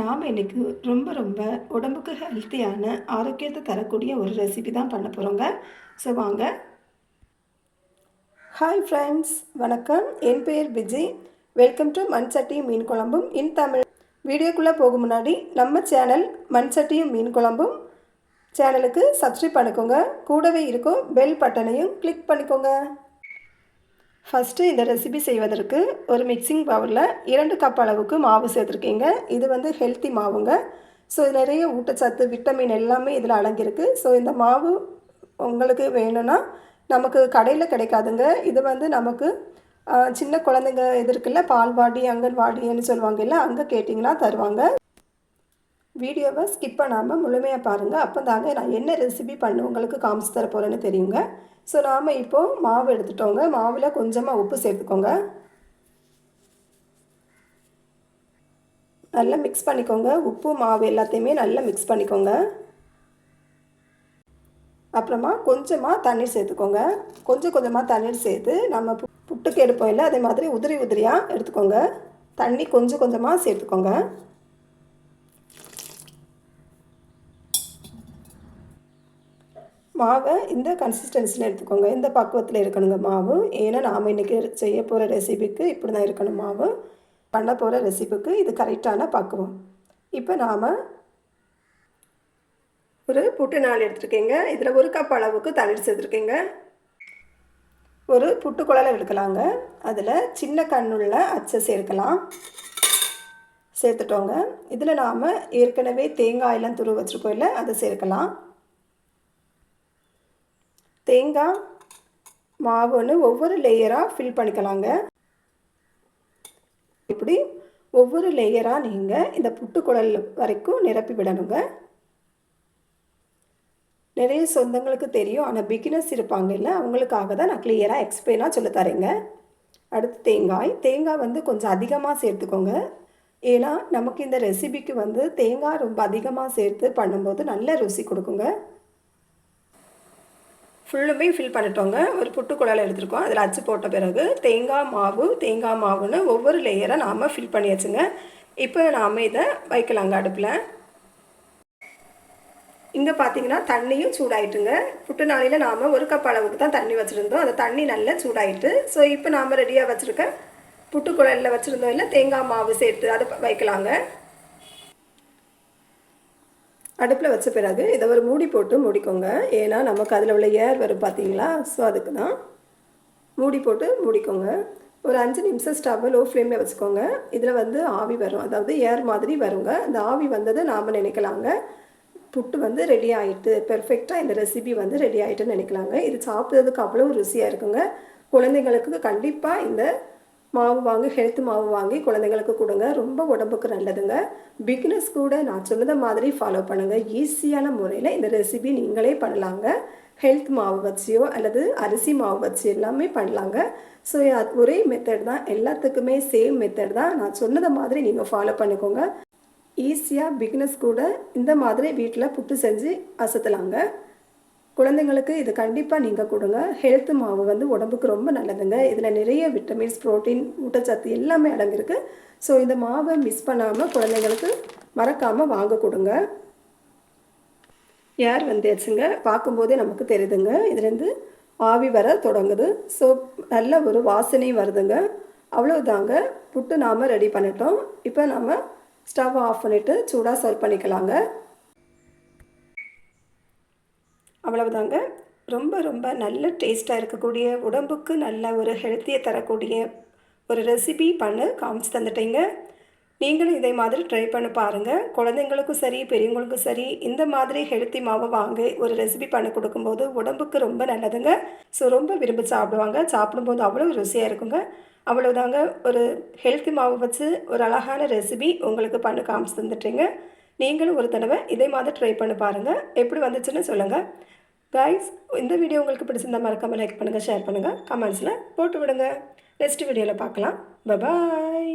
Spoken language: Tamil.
நாம் இன்றைக்கி ரொம்ப ரொம்ப உடம்புக்கு ஹெல்த்தியான ஆரோக்கியத்தை தரக்கூடிய ஒரு ரெசிபி தான் பண்ண போகிறோங்க ஸோ வாங்க. ஹாய் ஃப்ரெண்ட்ஸ் வணக்கம். என் பெயர் விஜய். வெல்கம் டு மண் சட்டியும் மீன் குழம்பும் இன் தமிழ். வீடியோக்குள்ளே போகும் முன்னாடி நம்ம சேனல் மண் சட்டியும் மீன் குழம்பும். சேனலுக்கு சப்ஸ்கிரைப் பண்ணிக்கோங்க. கூடவே இருக்கும் பெல் பட்டனையும் கிளிக் பண்ணிக்கோங்க. ஃபஸ்ட்டு இந்த ரெசிபி செய்வதற்கு ஒரு மிக்சிங் பவுலில் இரண்டு கப் அளவுக்கு மாவு சேர்த்துருக்கீங்க. இது வந்து ஹெல்த்தி மாவுங்க. ஸோ இது நிறைய ஊட்டச்சத்து விட்டமின் எல்லாமே இதில் அடங்கியிருக்கு. ஸோ இந்த மாவு உங்களுக்கு வேணும்னா நமக்கு கடையில் கிடைக்காதுங்க. இது வந்து நமக்கு சின்ன குழந்தைங்க இது இருக்குல்ல பால்வாடி அங்கன்வாடின்னு சொல்லுவாங்கல்ல அங்கே கேட்டிங்கன்னா தருவாங்க. வீடியோவை ஸ்கிப் பண்ணாமல் முழுமையாக பாருங்கள் அப்போ தாங்க நான் என்ன ரெசிபி பண்ணு உங்களுக்கு காமிச்சு தர போகிறேன்னு தெரியுங்க. ஸோ நாம் இப்போது மாவு எடுத்துட்டோங்க. மாவில் கொஞ்சமாக உப்பு சேர்த்துக்கோங்க. நல்லா மிக்ஸ் பண்ணிக்கோங்க. உப்பு மாவு எல்லாத்தையுமே நல்லா மிக்ஸ் பண்ணிக்கோங்க. அப்புறமா கொஞ்சமாக தண்ணீர் சேர்த்துக்கோங்க. கொஞ்சம் கொஞ்சமாக தண்ணீர் சேர்த்து நம்ம புட்டுக்கு எடுப்போம் இல்லை அதே மாதிரி உதிரி உதிரியாக எடுத்துக்கோங்க. தண்ணி கொஞ்சம் கொஞ்சமாக சேர்த்துக்கோங்க. மாவை இந்த கன்சிஸ்டன்சியில் எடுத்துக்கோங்க. இந்த பக்குவத்தில் இருக்கணுங்க மாவு. ஏன்னா நாம் இன்றைக்கி செய்ய போகிற ரெசிபிக்கு இப்படி தான் இருக்கணும் மாவு. பண்ண போகிற ரெசிபிக்கு இது கரெக்டான பக்குவம். இப்போ நாம் ஒரு புட்டு நாள் எடுத்துருக்கீங்க. இதில் ஒரு கப் அளவுக்கு தண்ணீர் சேர்த்துருக்கீங்க. ஒரு புட்டு குழலை எடுக்கலாங்க. அதில் சின்ன கண்ணுள்ள அச்சை சேர்க்கலாம். சேர்த்துட்டோங்க. இதில் நாம் ஏற்கனவே தேங்காயெல்லாம் துருவ வச்சுருக்கோம் இல்லை அதை சேர்க்கலாம். தேங்காய் மாவுன்னு ஒவ்வொரு லேயராக ஃபில் பண்ணிக்கலாங்க. இப்படி ஒவ்வொரு லேயராக நீங்கள் இந்த புட்டுக்குழல் வரைக்கும் நிரப்பி விடணுங்க. நிறைய சொந்தங்களுக்கு தெரியும். ஆனால் பிகினர்ஸ் இருப்பாங்க இல்லை அவங்களுக்காக தான் நான் கிளியராக எக்ஸ்பிளைனாக சொல்லித்தரேங்க தரேங்க. அடுத்து தேங்காய். தேங்காய் வந்து கொஞ்சம் அதிகமாக சேர்த்துக்கோங்க. ஏன்னா நமக்கு இந்த ரெசிபிக்கு வந்து தேங்காய் ரொம்ப அதிகமாக சேர்த்து பண்ணும்போது நல்ல ருசி கொடுக்குங்க. ஃபுல்லுமே ஃபில் பண்ணிட்டோங்க. ஒரு புட்டு குழாயில் எடுத்துருக்கோம். அதில் அச்சு போட்ட பிறகு தேங்காய் மாவு தேங்காய் மாவுன்னு ஒவ்வொரு லேயராக நாம் ஃபில் பண்ணியாச்சுங்க. இப்போ நாம் இதை வைக்கலாங்க அடுப்பில். இங்கே பார்த்தீங்கன்னா தண்ணியும் சூடாயிட்டுங்க. புட்டு நாளையில் நாம் ஒரு கப் அளவுக்கு தான் தண்ணி வச்சுருந்தோம். அந்த தண்ணி நல்லா சூடாயிட்டு ஸோ இப்போ நாம் ரெடியாக வச்சுருக்க புட்டுக்குழலில் வச்சுருந்தோம் இல்லை தேங்காய் மாவு சேர்த்து அதை வைக்கலாங்க. அடுப்பில் வச்ச பிறகு இதை ஒரு மூடி போட்டு மூடிக்கோங்க. ஏன்னா நமக்கு அதில் உள்ள ஏர் வரும் பார்த்தீங்களா ஸோ அதுக்கு தான் மூடி போட்டு மூடிக்கோங்க. ஒரு அஞ்சு நிமிஷம் ஸ்டவ்வை லோ ஃப்ளேமில் வச்சுக்கோங்க. இதில் வந்து ஆவி வரும். அதாவது ஏர் மாதிரி வருங்க. அந்த ஆவி வந்ததை நாம் நினைக்கலாங்க. புட்டு வந்து ரெடி ஆகிட்டு பெர்ஃபெக்டாக இந்த ரெசிபி வந்து ரெடி ஆகிட்டுன்னு நினைக்கலாங்க. இது சாப்பிட்றதுக்கு அவ்வளோ ருசியாக இருக்குங்க. குழந்தைங்களுக்கு கண்டிப்பாக இந்த மாவு வாங்கி ஹெல்த் மாவு வாங்கி குழந்தைங்களுக்கு கொடுங்க. ரொம்ப உடம்புக்கு நல்லதுங்க. பிக்னஸ் கூட நான் சொன்னதை மாதிரி ஃபாலோ பண்ணுங்கள் ஈஸியான முறையில் இந்த ரெசிபி நீங்களே பண்ணலாங்க. ஹெல்த் மாவு வச்சியோ அல்லது அரிசி மாவு வச்சு எல்லாமே பண்ணலாங்க. ஸோ அது ஒரே மெத்தட் தான். எல்லாத்துக்குமே சேம் மெத்தட் தான். நான் சொன்னதை மாதிரி நீங்கள் ஃபாலோ பண்ணிக்கோங்க. ஈஸியாக பிக்னஸ் கூட இந்த மாதிரி வீட்டில் புட்டு செஞ்சு அசத்தலாங்க. குழந்தைங்களுக்கு இது கண்டிப்பாக நீங்கள் கொடுங்க. ஹெல்த் மாவு வந்து உடம்புக்கு ரொம்ப நல்லதுங்க. இதில் நிறைய விட்டமின்ஸ் ப்ரோட்டீன் ஊட்டச்சத்து எல்லாமே அடங்கியிருக்கு. ஸோ இந்த மாவை மிஸ் பண்ணாமல் குழந்தைங்களுக்கு மறக்காமல் வாங்க கொடுங்க. யார் வந்தாச்சுங்க? பார்க்கும்போதே நமக்கு தெரியுதுங்க. இதுலேருந்து ஆவி வர தொடங்குது. ஸோ நல்ல ஒரு வாசனை வருதுங்க. அவ்வளோதாங்க புட்டு நாம் ரெடி பண்ணிட்டோம். இப்போ நாம் ஸ்டவ் ஆஃப் பண்ணிவிட்டு சூடாக சர்வ் பண்ணிக்கலாங்க. அவ்வளவுதாங்க. ரொம்ப ரொம்ப நல்ல டேஸ்ட்டாக இருக்கக்கூடிய உடம்புக்கு நல்ல ஒரு ஹெல்த்தியை தரக்கூடிய ஒரு ரெசிபி பண்ணு காமிச்சு தந்துட்டீங்க. நீங்களும் இதே மாதிரி ட்ரை பண்ணி பாருங்கள் குழந்தைங்களுக்கும் சரி பெரியவங்களுக்கும் சரி இந்த மாதிரி ஹெல்த்தி மாவை வாங்கி ஒரு ரெசிபி பண்ணி கொடுக்கும்போது உடம்புக்கு ரொம்ப நல்லதுங்க. ஸோ ரொம்ப விரும்பி சாப்பிடுவாங்க. சாப்பிடும்போது அவ்வளோ ருசியாக இருக்குங்க. அவ்வளோதாங்க ஒரு ஹெல்த்தி மாவு வச்சு ஒரு அழகான ரெசிபி உங்களுக்கு பண்ணி காமிச்சு தந்துட்டீங்க. நீங்களும் ஒரு தடவை இதே மாதிரி ட்ரை பண்ணி பாருங்கள் எப்படி வந்துச்சுன்னு சொல்லுங்கள் கைஸ் இந்த வீடியோ உங்களுக்கு பிடிச்சிருந்தால் மறக்காமல் லைக் பண்ணுங்கள் ஷேர் பண்ணுங்கள் கமெண்ட்ஸில் போட்டு விடுங்க. நெக்ஸ்ட் வீடியோவில் பார்க்கலாம். பபாய்